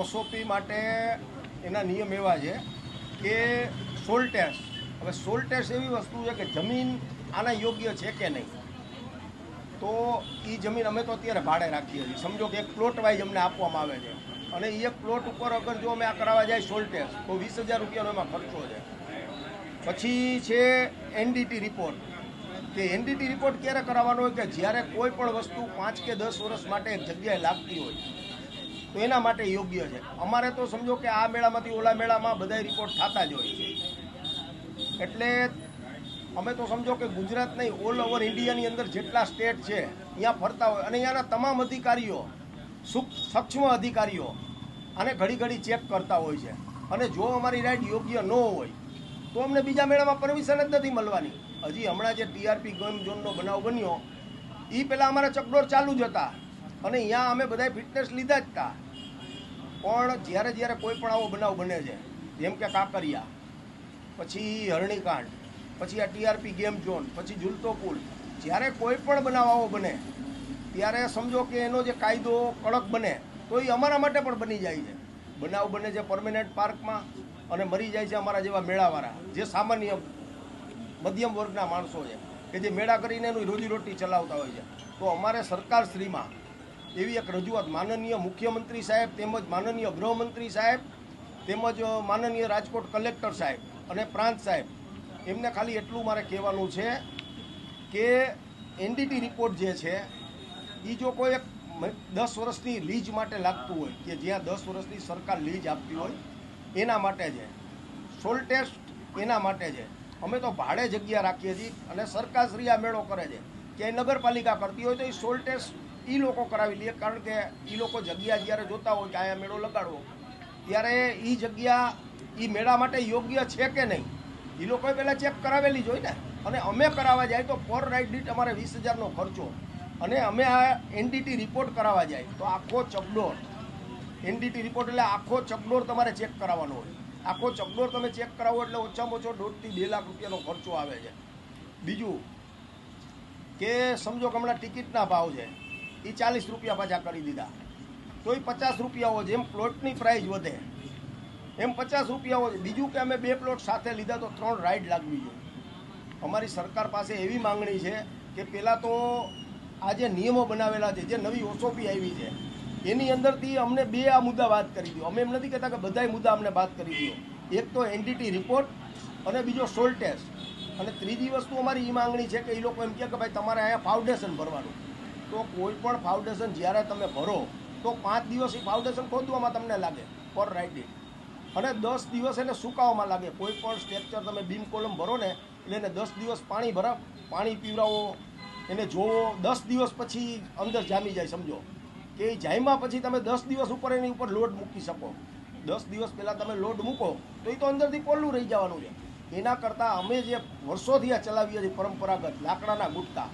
ઓસોપી માટે એના નિયમ એવા છે કે સોલ ટેસ્ટ. હવે સોલ ટેસ્ટ એવી વસ્તુ છે કે જમીન આના યોગ્ય છે કે નહીં? તો એ જમીન અમે તો અત્યારે ભાડે રાખીએ છીએ. સમજો કે એક પ્લોટ વાઇઝ અમને આપવામાં આવે છે. અને એ પ્લોટ ઉપર અગર જો અમે આ કરાવવા જાય સોલ ટેસ્ટ, તો વીસ હજાર રૂપિયાનો એમાં ખર્ચો છે. પછી છે એનડીટી રિપોર્ટ કે એનડીટી રિપોર્ટ ક્યારે કરાવવાનો હોય? કે જ્યારે કોઈ પણ વસ્તુ પાંચ કે દસ વર્ષ માટે એક જગ્યાએ લાગતી હોય. તો એના માટે યોગ્ય છે. અમારે તો સમજો કે આ મેળામાંથી ઓલા મેળામાં બધા રિપોર્ટ થતા જ હોય છે. એટલે અમે તો સમજો કે ગુજરાત નહીં ઓલ ઓવર ઇન્ડિયાની અંદર જેટલા સ્ટેટ છે ત્યાં ફરતા હોય અને અહીંયાના તમામ અધિકારીઓ, સુક, સક્ષમ અધિકારીઓ આને ઘડી ઘડી ચેક કરતા હોય છે. અને જો અમારી રાઈડ યોગ્ય ન હોય, તો અમને બીજા મેળામાં પરમિશન જ નથી મળવાની. હજી હમણાં જે ટીઆરપી ગેમ ઝોનનો બનાવ બન્યો એ પહેલાં અમારા ચકડોર ચાલુ જ હતા. અને અહીંયા અમે બધાય ફિટનેસ લીધા જ હતા પણ જ્યારે જ્યારે કોઈ પણ આવો બનાવ બને છે, જેમ કે કાંકરિયા, પછી હરણીકાંડ, પછી આ ટીઆરપી ગેમ ઝોન, પછી ઝૂલતો પુલ, જ્યારે કોઈ પણ બનાવ આવો બને, ત્યારે સમજો કે એનો જે કાયદો કડક બને, તો એ અમારા માટે પણ બની જાય છે. બનાવ બને છે પરમેનન્ટ પાર્કમાં અને મરી જાય છે અમારા જેવા મેળાવાળા, જે સામાન્ય મધ્યમ વર્ગના માણસો છે, કે જે મેળા કરીને એનું રોજીરોટી ચલાવતા હોય છે. તો અમારે સરકારશ્રીમાં એવી એક રજૂઆત માનનીય મુખ્યમંત્રી સાહેબ તેમજ માનનીય ગૃહમંત્રી સાહેબ તેમજ માનનીય રાજકોટ કલેક્ટર સાહેબ અને પ્રાંત સાહેબ. એમને ખાલી એટલું મારે કહેવાનું છે કે એનડીટી રિપોર્ટ જે છે એ જો કોઈ એક દસ વર્ષની લીજ માટે લાગતું હોય, કે જ્યાં દસ વર્ષની સરકાર લીજ આપતી હોય, એના માટે છે. સોલ ટેસ્ટ એના માટે છે. અમે તો ભાડે જગ્યા રાખીએ છીએ અને સરકારશ્રી આ મેળો કરે છે. કે નગરપાલિકા કરતી હોય તો એ સોલ ટેસ્ટ એ લોકો કરાવી લે, કારણ કે એ લોકો જગ્યા જ્યારે જોતા હોય કે અહીંયા મેળો લગાડવો, ત્યારે એ જગ્યા એ મેળા માટે યોગ્ય છે કે નહીં? એ લોકોએ પહેલાં ચેક કરાવેલી જ હોય ને. અને અમે કરાવવા જાય તો પર રાઇડ દીઠ અમારે વીસ હજારનો ખર્ચો. અને અમે આ એનડીટી રિપોર્ટ કરાવવા જાય તો આખો ચકડોર એનડીટી રિપોર્ટ એટલે આખો ચકડોર તમારે ચેક કરાવવાનો હોય. આખો ચકડોર તમે ચેક કરાવો એટલે ઓછામાં ઓછો દોઢથી બે લાખ રૂપિયાનો ખર્ચો આવે છે. બીજું કે સમજો કે હમણાં ટિકિટના ભાવ છે એ ચાલીસ રૂપિયા પાછા કરી દીધા. તો એ પચાસ રૂપિયાઓ જેમ પ્લોટની પ્રાઇસ વધે, એમ પચાસ રૂપિયાઓ બીજું કે અમે બે પ્લોટ સાથે લીધા તો ત્રણ રાઈડ લાગવી જોઈએ. અમારી સરકાર પાસે એવી માંગણી છે કે પહેલાં તો આ જે નિયમો બનાવેલા છે, જે નવી ઓસોપી આવી છે, એની અંદરથી અમને બે આ મુદ્દા વાત કરી દો. અમે એમ નથી કહેતા કે બધાય મુદ્દા અમને વાત કરી દો. એક તો એનડીટી રિપોર્ટ અને બીજો સોલ ટેસ્ટ અને ત્રીજી વસ્તુ અમારી એ માંગણી છે કે એ લોકો એમ કહે કે ભાઈ તમારે અહીંયા ફાઉન્ડેશન ભરવાનું. તો કોઈ પણ ફાઉન્ડેશન જ્યારે તમે ભરો, તો પાંચ દિવસ એ ફાઉન્ડેશન ખોદવામાં તમને લાગે ફોર રાઇટિંગ અને દસ દિવસ એને સુકાવામાં લાગે. કોઈ પણ સ્ટ્રક્ચર તમે બીમ કોલમ ભરો ને, એટલે એને દસ દિવસ પાણી ભરા, પાણી પીવડાવો, એને જોવો, દસ દિવસ પછી અંદર જામી જાય, સમજો. કે એ જામ્યા પછી તમે દસ દિવસ ઉપર એની ઉપર લોડ મૂકી શકો. દસ દિવસ પહેલાં તમે લોડ મૂકો, તો એ તો અંદરથી પોલું રહી જવાનું છે. એના કરતાં અમે જે વર્ષોથી આ ચલાવીએ છીએ પરંપરાગત લાકડાના ગુટકા,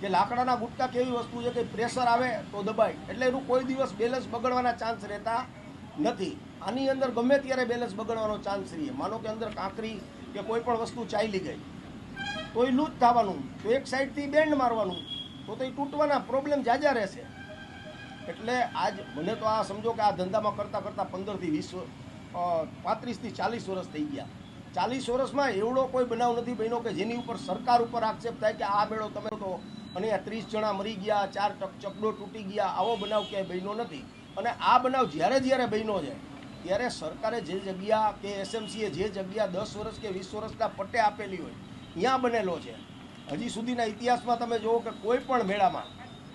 કે લાકડાના ગુટકા કેવી વસ્તુ છે કે પ્રેશર આવે તો દબાય, એટલે એનું કોઈ દિવસ બેલેન્સ બગડવાના ચાન્સ રહેતા નથી. આની અંદર ગમે ત્યારે બેલેન્સ બગડવાનો ચાન્સ રહીએ. માનો કે અંદર કાંકરી કે કોઈ પણ વસ્તુ ચાલી ગઈ, તો એ લૂજ થવાનું, તો એક સાઈડથી બેન્ડ મારવાનું, તો તો એ તૂટવાના પ્રોબ્લેમ જાજા રહેશે. એટલે આજ મને તો આ સમજો કે આ ધંધામાં કરતાં કરતાં પંદરથી વીસ પાંત્રીસથી ચાલીસ વર્ષ થઈ ગયા. ચાલીસ વર્ષમાં એવડો કોઈ બનાવ નથી બન્યો કે જેની ઉપર સરકાર ઉપર આક્ષેપ થાય કે આ મેળો તમે તો અને આ ત્રીસ જણા મરી ગયા, ચાર ચકડો તૂટી ગયા, આવો બનાવ ક્યાંય બન્યો નથી. અને આ બનાવ જ્યારે જ્યારે બન્યો છે, ત્યારે સરકારે જે જગ્યા કે એસએમસીએ જે જગ્યા દસ વર્ષ કે વીસ વર્ષના પટ્ટે આપેલી હોય, ત્યાં બનેલો છે. હજી સુધીના ઇતિહાસમાં તમે જુઓ કે કોઈ પણ મેળામાં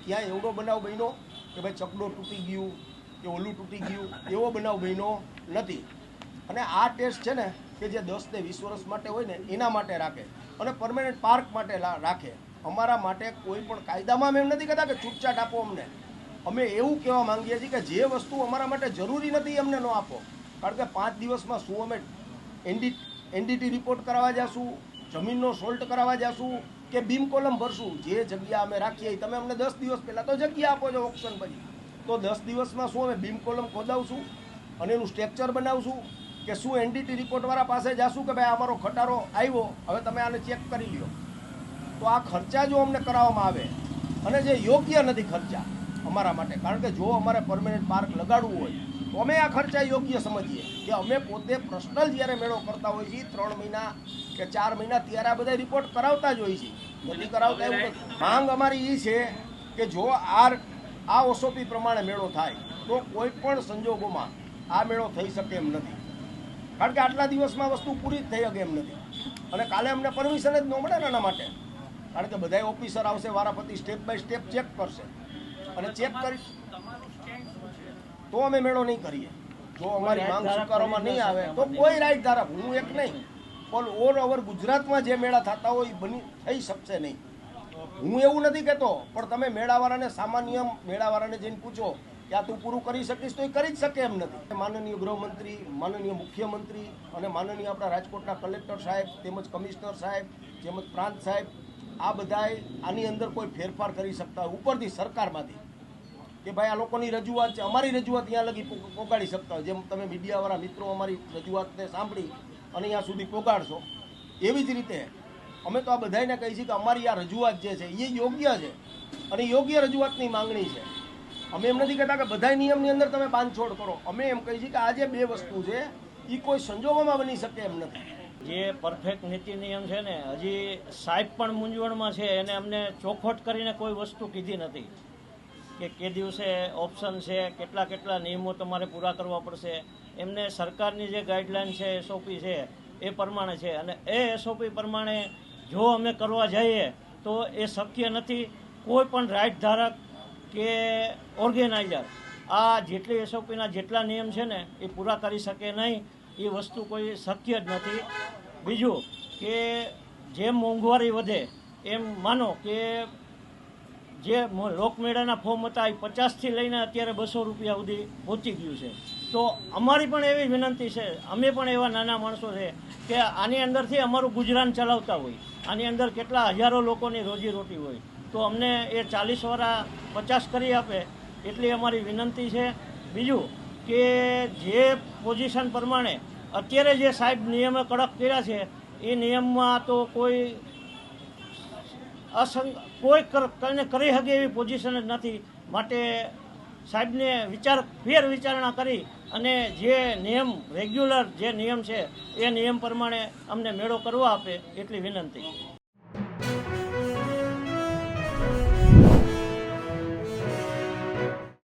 ક્યાંય એવડો બનાવ બન્યો કે ભાઈ ચકડો તૂટી ગયું, કે ઓલું તૂટી ગયું, એવો બનાવ બન્યો નથી. અને આ ટેસ્ટ છે ને કે જે દસ ને વીસ વર્ષ માટે હોય ને, એના માટે રાખે. અને પરમેનન્ટ પાર્ક માટે રાખે. અમારા માટે કોઈ પણ કાયદામાં અમે એમ નથી કહેતા કે છૂટછાટ આપો અમને. અમે એવું કહેવા માંગીએ છીએ કે જે વસ્તુ અમારા માટે જરૂરી નથી, અમને ન આપો. કારણ કે પાંચ દિવસમાં શું અમે એનડી, એનડીટી રિપોર્ટ કરાવવા જશું, જમીનનો સોલ્ટ કરાવવા જશું, કે બીમ કોલમ ભરશું, જે જગ્યા અમે રાખીએ તમે અમને દસ દિવસ પહેલાં તો જગ્યા આપો છો ઓપ્શન પછી. તો દસ દિવસમાં શું અમે બીમ કોલમ ખોદાવશું? અને એનું સ્ટ્રક્ચર બનાવશું? કે શું એનડીટી રિપોર્ટવાળા પાસે જાશું કે ભાઈ અમારો ખટારો આવ્યો? હવે તમે આને ચેક કરી લ્યો. તો આ ખર્ચા જો અમને કરાવવામાં આવે, અને જે યોગ્ય નથી ખર્ચા અમારા માટે, કારણ કે જો અમારે પરમેનન્ટ પાર્ક લગાડવું હોય, તો અમે આ ખર્ચા યોગ્ય સમજીએ. કે અમે પોતે પર્સનલ જ્યારે મેળો કરતા હોઈએ છીએ, ત્રણ મહિના કે ચાર મહિના ત્યારે આ બધા રિપોર્ટ કરાવતા જ હોઈએ છીએ. નથી કરાવતા એવું માંગ અમારી એ છે કે જો આ આ ઓસોપી પ્રમાણે મેળો થાય, તો કોઈ પણ સંજોગોમાં આ મેળો થઈ શકે એમ નથી. કારણ કે આટલા દિવસમાં વસ્તુ પૂરી જ થઈ શકે એમ નથી. અને કાલે અમને પરમિશન જ ન મળે ને એના માટે. કારણ કે બધા ઓફિસર આવશે વારાફરતી સ્ટેપ બાય સ્ટેપ ચેક કરશે. અને ચેક કરી તો અમે મેળો નહીં કરીએ. જો અમારી માંગ સ્વીકારવામાં નહીં આવે તો કોઈ રાઈટ ધારક હું એક નહીં પણ ઓલ ઓવર ગુજરાતમાં જે મેળા થતા હોય એ બની થઈ શકશે નહીં. હું એવું નથી કહેતો પણ તમે મેળાવાળાને સામાન્ય મેળાવાળાને જઈને પૂછો આ તું પૂરું કરી શકીશ તો એ કરી જ શકે એમ નથી. માનનીય ગૃહમંત્રી, માનનીય મુખ્યમંત્રી અને માનનીય આપણા રાજકોટના કલેક્ટર સાહેબ, તેમજ કમિશનર સાહેબ, તેમજ પ્રાંત સાહેબ, આ બધાએ આની અંદર કોઈ ફેરફાર કરી શકતા હોય. ઉપરથી સરકારમાંથી કે ભાઈ આ લોકોની રજૂઆત છે, અમારી રજૂઆત ત્યાં લગી પોગાડી શકતા હોય. જેમ તમે મીડિયાવાળા મિત્રો અમારી રજૂઆતને સાંભળી અને અહીંયા સુધી પોગાડશો, એવી જ રીતે અમે તો આ બધાને કહીએ કે અમારી આ રજૂઆત જે છે એ યોગ્ય છે. અને યોગ્ય રજૂઆતની માંગણી છે. અમે એમ નથી કહેતા કે બધા નિયમની અંદર તમે બાંધછોડ કરો. અમે એમ કહીએ છીએ કે આ જે બે વસ્તુ છે એ કોઈ સંજોગોમાં બની શકે એમ નથી. જે પરફેક્ટ નીતિ નિયમ છે ને, હજી સાહેબ પણ મૂંઝવણમાં છે, એને અમને ચોખવટ કરીને કોઈ વસ્તુ કીધી નથી. કે કે દિવસે ઓપ્શન છે, કેટલા કેટલા નિયમો તમારે પૂરા કરવા પડશે. એમને સરકારની જે ગાઈડલાઈન છે એસઓપી છે, એ પ્રમાણે છે. અને એ એસઓપી પ્રમાણે જો અમે કરવા જઈએ, તો એ શક્ય નથી. કોઈ પણ રાઇટ ધારક કે ઓર્ગેનાઇઝર. આ જેટલી એસઓપીના જેટલા નિયમ છે ને, એ પૂરા કરી શકે નહીં, એ વસ્તુ કોઈ શક્ય જ નથી. બીજું કે જેમ મોંઘવારી વધે, એમ માનો કે જે લોકમેળાના ફોર્મ હતા એ પચાસથી લઈને અત્યારે બસો રૂપિયા સુધી પહોંચી ગયું છે. તો અમારી પણ એવી વિનંતી છે, અમે પણ એવા નાના માણસો છે કે આની અંદરથી અમારું ગુજરાન ચલાવતા હોય. આની અંદર કેટલા હજારો લોકોની રોજીરોટી હોય. તો અમને એ ચાલીસ વાળા પચાસ કરી આપે એટલી અમારી વિનંતી છે. બીજું કે જે પોઝિશન પ્રમાણે અત્યારે જે સાહેબ નિયમે કડક કર્યા છે, એ નિયમમાં તો કોઈ અસંગ, કોઈ કરીને કરી શકે એવી પોઝિશન જ નથી. માટે સાહેબને વિચાર, ફેર વિચારણા કરી અને જે નિયમ રેગ્યુલર જે નિયમ છે, એ નિયમ પ્રમાણે અમને મેળો કરવા આપે એટલી વિનંતી.